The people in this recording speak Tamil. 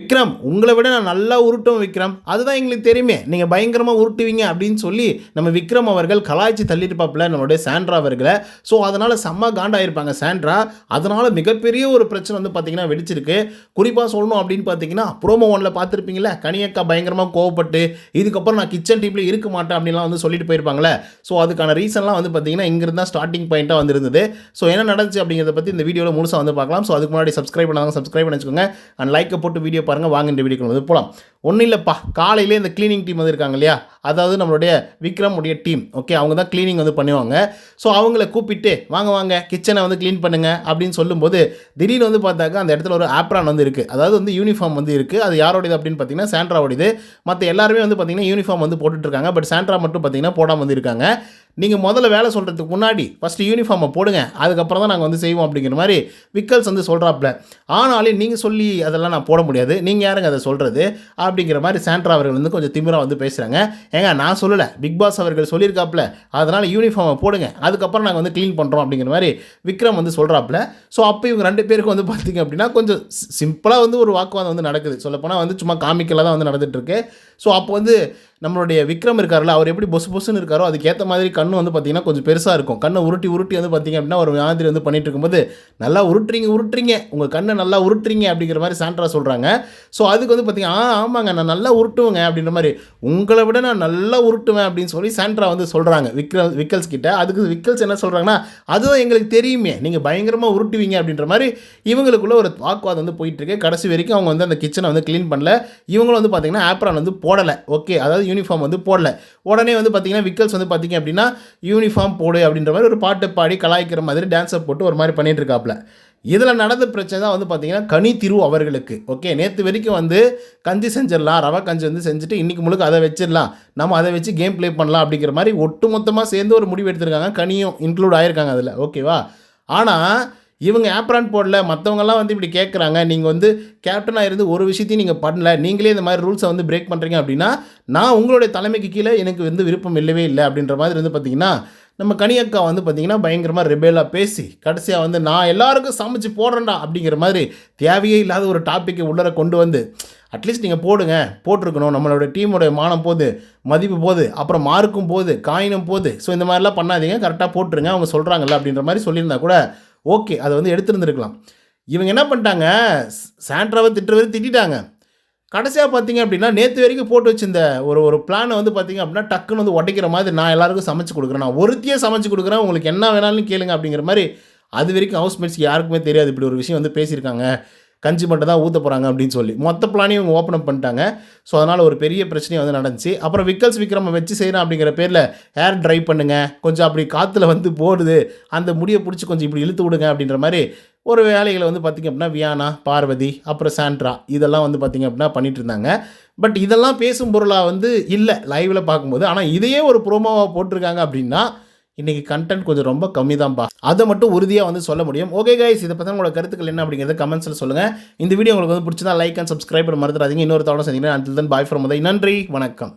விக்ரம் உங்களை விட நான் நல்லா உருட்டும் விக்ரம். அதுதான் எங்களுக்கு தெரியுமே. நீங்கள் பயங்கரமாக உருட்டுவீங்க அப்படின்னு சொல்லி நம்ம விக்ரம் அவர்கள் கலாய்ச்சி தள்ளியிருப்பாப்புல நம்மளுடைய சாண்ட்ரா அவர்களை. ஸோ அதனால் செம்ம காண்டாயிருப்பாங்க சாண்ட்ரா. அதனால் மிகப்பெரிய ஒரு பிரச்சனை வந்து பார்த்தீங்கன்னா வெடிச்சிருக்கு. குறிப்பாக சொல்லணும் அப்படின்னு பார்த்தீங்கன்னா ப்ரோமோ ஒன்ல பார்த்துருப்பீங்களே கனியக்கா பயங்கரமாக கோவப்பட்டு இதுக்கப்புறம் நான் கிச்சன் டீமில் இருக்க மாட்டேன் அப்படின்லாம் வந்து சொல்லிட்டு போயிருப்பாங்களே ஸோ அதுக்கான ரீசன்லாம் வந்து பார்த்தீங்கன்னா இங்கிருந்து தான் ஸ்டார்டிங் பாயிண்ட்டாக வந்திருந்தது. ஸோ என்ன நடந்துச்சு அப்படிங்கிறத பற்றி இந்த வீடியோவில் முழுசாக வந்து பார்க்கலாம் ஸோ அதுக்கு முன்னாடி சப்ஸ்கிரைப் பண்ணாங்க சப்ஸ்கிரைப் பண்ணி வச்சுக்கோங்க. அண்ட் லைக்கை போட்டு வீடியோ பாருங்கள் வாங்க இந்த வீடியோக்கு வந்து போகலாம் ஒன்றும் இல்லைப்பா. காலையிலே இந்த க்ளீனிங் டீம் வந்து இருக்காங்க இல்லையா? அதாவது நம்மளுடைய விக்ரம் உடைய டீம் ஓகே அவங்க தான் க்ளீனிங் வந்து பண்ணுவாங்க. ஸோ அவங்கள கூப்பிட்டு வாங்க வாங்க கிச்சனை வந்து க்ளீன் பண்ணுங்க. அப்படின்னு சொல்லும்போது திடீர்னு வந்து பார்த்தாக்கா அந்த இடத்துல ஒரு ஆப்ரான் வந்து இருக்குது அதாவது வந்து யூனிஃபார்ம் வந்து இருக்குது அது யாரோடது அப்படின்னு பார்த்தீங்கன்னா சாண்ட்ராவோடது மற்ற எல்லாருமே வந்து பார்த்தீங்கன்னா யூனிஃபார்ம் வந்து போட்டுட்ருக்காங்க பட் சாண்ட்ரா மட்டும் பார்த்தீங்கன்னா போடாமல் வந்து இருக்காங்க. நீங்கள் முதல்ல வேலை சொல்கிறதுக்கு முன்னாடி ஃபஸ்ட்டு யூனிஃபார்மை போடுங்க. அதுக்கப்புறம் தான் நாங்கள் வந்து செய்வோம் அப்படிங்கிற மாதிரி விக்கல்ஸ் வந்து சொல்கிறாப்புல ஆனாலும் நீங்கள் சொல்லி அதெல்லாம் நான் போட முடியாது. நீங்கள் யாருங்க அதை சொல்கிறது அப்படிங்கிற மாதிரி சாண்ட்ரா அவர்கள் வந்து கொஞ்சம் திமிராக வந்து பேசுகிறாங்க ஏங்க நான் சொல்லலை. பிக் பாஸ் அவர்கள் சொல்லியிருக்காப்புல. அதனால் யூனிஃபார்மை போடுங்க. அதுக்கப்புறம் நாங்கள் வந்து க்ளீன் பண்ணுறோம் அப்படிங்கிற மாதிரி விக்ரம் வந்து சொல்கிறாப்புல ஸோ அப்போ இவங்க ரெண்டு பேருக்கும் வந்து பார்த்தீங்க அப்படின்னா கொஞ்சம் சிம்பிளாக வந்து ஒரு வாக்குவாதம் வந்து நடக்குது. சொல்லப்போனால் வந்து சும்மா காமிக்கலாக தான் வந்து நடந்துகிட்ருக்கு ஸோ அப்போ வந்து நம்மளுடைய விக்ரம் இருக்கார்ல அவர் எப்படி பொசு பொசுன்னு இருக்காரோ அதுக்கேற்ற மாதிரி கண்ணு வந்து பார்த்தீங்கன்னா கொஞ்சம் பெருசாக இருக்கும். கண்ணை உருட்டி உருட்டி வந்து பார்த்தீங்க அப்படின்னா ஒரு மாதிரி வந்து பண்ணிட்டு இருக்கும்போது நல்லா உருட்டுறீங்க உருட்டுறீங்க. உங்கள் கண்ணை நல்லா உருட்டுறீங்க அப்படிங்கிற மாதிரி சாண்ட்ரா சொல்கிறாங்க ஸோ அதுக்கு வந்து பார்த்தீங்கன்னா ஆ ஆமாங்க நான் நல்லா உருட்டுவேங்க அப்படின்ற மாதிரி உங்களை விட நான் நல்லா உருட்டுவேன் அப்படின்னு சொல்லி சாண்ட்ரா வந்து சொல்கிறாங்க விக்ரம் விக்கல்ஸ் கிட்ட. அதுக்கு விக்கல்ஸ் என்ன சொல்கிறாங்கன்னா அதுவும் எங்களுக்கு தெரியுமே நீங்கள் பயங்கரமாக உருட்டுவீங்க அப்படின்ற மாதிரி இவங்களுக்குள்ள ஒரு வாக்குவாதம் வந்து போயிட்டு இருக்கு. கடைசி வரைக்கும் அவங்க வந்து அந்த கிச்சனை வந்து க்ளீன் பண்ணல. இவங்களும் வந்து பார்த்தீங்கன்னா ஆப்ரான் வந்து போடலை. ஓகே அதாவது யூனிஃபார்ம் வந்து போடல. உடனே வந்து பார்த்தீங்கன்னா விக்கல்ஸ் வந்து பார்த்தீங்க அப்படின்னா யூனிஃபார்ம் போடு அப்படின்ற மாதிரி ஒரு பாட்டு பாடி கலாய்க்கிற மாதிரி டான்ஸை போட்டு ஒரு மாதிரி பண்ணிட்டு இருக்காப்புல இதில் நடந்த பிரச்சனை தான் வந்து பார்த்தீங்கன்னா கனி திரு அவர்களுக்கு. ஓகே நேற்று வரைக்கும் வந்து கஞ்சி செஞ்சிடலாம். ரவா கஞ்சி வந்து செஞ்சுட்டு இன்றைக்கி முழுக்க அதை வச்சிடலாம். நம்ம அதை வச்சு கேம் ப்ளே பண்ணலாம் அப்படிங்கிற மாதிரி ஒட்டுமொத்தமாக சேர்ந்து ஒரு முடிவு எடுத்திருக்காங்க. கனியும் இன்க்ளூட் ஆகிருக்காங்க அதில். ஓகேவா ஆனால் இவங்க ஆப்ரான் போடல மற்றவங்கலாம் வந்து இப்படி கேட்குறாங்க நீங்கள் வந்து கேப்டனாக இருந்து ஒரு விஷயத்தையும் நீங்கள் பண்ணல. நீங்களே இந்த மாதிரி ரூல்ஸை வந்து பிரேக் பண்ணுறீங்க அப்படின்னா நான் உங்களுடைய தலைமைக்கு கீழே எனக்கு வந்து விருப்பம் இல்லவே இல்லை அப்படின்ற மாதிரி வந்து பார்த்தீங்கன்னா நம்ம கனியக்கா வந்து பார்த்திங்கன்னா பயங்கரமாக ரிபேலாக பேசி கடைசியாக வந்து நான் எல்லாருக்கும் சமைச்சு போடுறேன்டா அப்படிங்கிற மாதிரி தேவையே இல்லாத ஒரு டாப்பிக்கை உள்ளர கொண்டு வந்து அட்லீஸ்ட் நீங்கள் போடுங்க போட்டிருக்கணும். நம்மளோட டீமோடைய மானம் போது மதிப்பு போது அப்புறம் மார்க்கும் போது காயினும் போது. ஸோ இந்த மாதிரிலாம் பண்ணாதீங்க கரெக்டாக போட்டுருங்க. அவங்க சொல்கிறாங்கல்ல அப்படின்ற மாதிரி சொல்லியிருந்தா கூட ஓகே அதை வந்து எடுத்துருந்துருக்கலாம். இவங்க என்ன பண்ணிட்டாங்க? சாண்ட்ராவை திட்டுறவரை திட்டாங்க கடைசியாக பார்த்தீங்க அப்படின்னா நேற்று வரைக்கும் போட்டு வச்சிருந்த ஒரு ஒரு பிளானை வந்து பார்த்தீங்க அப்படின்னா டக்குன்னு வந்து உடைக்கிற மாதிரி நான் எல்லாருக்கும் சமைச்சு கொடுக்குறேன். நான் ஒருத்தியே சமைச்சு கொடுக்குறேன். உங்களுக்கு என்ன வேணாலும் கேளுங்க அப்படிங்கிற மாதிரி அது வரைக்கும் ஹவுஸ்மேட்ஸ்க்கு யாருக்குமே தெரியாது. இப்படி ஒரு விஷயம் வந்து பேசியிருக்காங்க. கஞ்சி மட்டும் தான் ஊற்ற போகிறாங்க அப்படின்னு சொல்லி. மொத்த பிளானையும் இவங்க ஓப்பன் அப் பண்ணிட்டாங்க. ஸோ அதனால் ஒரு பெரிய பிரச்சனையும் வந்து நடந்துச்சு. அப்புறம் விக்கல்ஸ் விக்ரம வச்சு செய்கிறேன் அப்படிங்கிற பேரில் ஹேர் ட்ரை பண்ணுங்க. கொஞ்சம் அப்படி காற்றுல வந்து போடுது. அந்த முடியை பிடிச்சி கொஞ்சம் இப்படி இழுத்து விடுங்க அப்படின்ற மாதிரி ஒரு வேலைகளை வந்து பார்த்திங்க அப்படின்னா வியானா பார்வதி அப்புறம் சாண்ட்ரா இதெல்லாம் வந்து பார்த்திங்க அப்படின்னா பண்ணிகிட்டு இருந்தாங்க. பட் இதெல்லாம் பேசும் பொருளாக வந்து இல்லை. லைவில் பார்க்கும்போது. ஆனால் இதையே ஒரு ப்ரோமோவாக போட்டிருக்காங்க அப்படின்னா இன்றைக்கி கண்டென்ட் கொஞ்சம் ரொம்ப கம்மி தான்ப்பா அதை மட்டும் உறுதியாக வந்து சொல்ல முடியும். ஓகே கைஸ் இதை பற்றி உங்களோட கருத்துக்கள் என்ன அப்படிங்கிறத கமெண்ட்ஸில் சொல்லுங்கள் இந்த வீடியோ உங்களுக்கு வந்து பிடிச்சதா லைக் அண்ட் சப்ஸ்கிரைப் பண்ண மறந்துடாதீங்க. இன்னொரு தவணை செஞ்சீங்கன்னா அண்ட் தன் பாய் ஃப்ரம் நன்றி. வணக்கம்.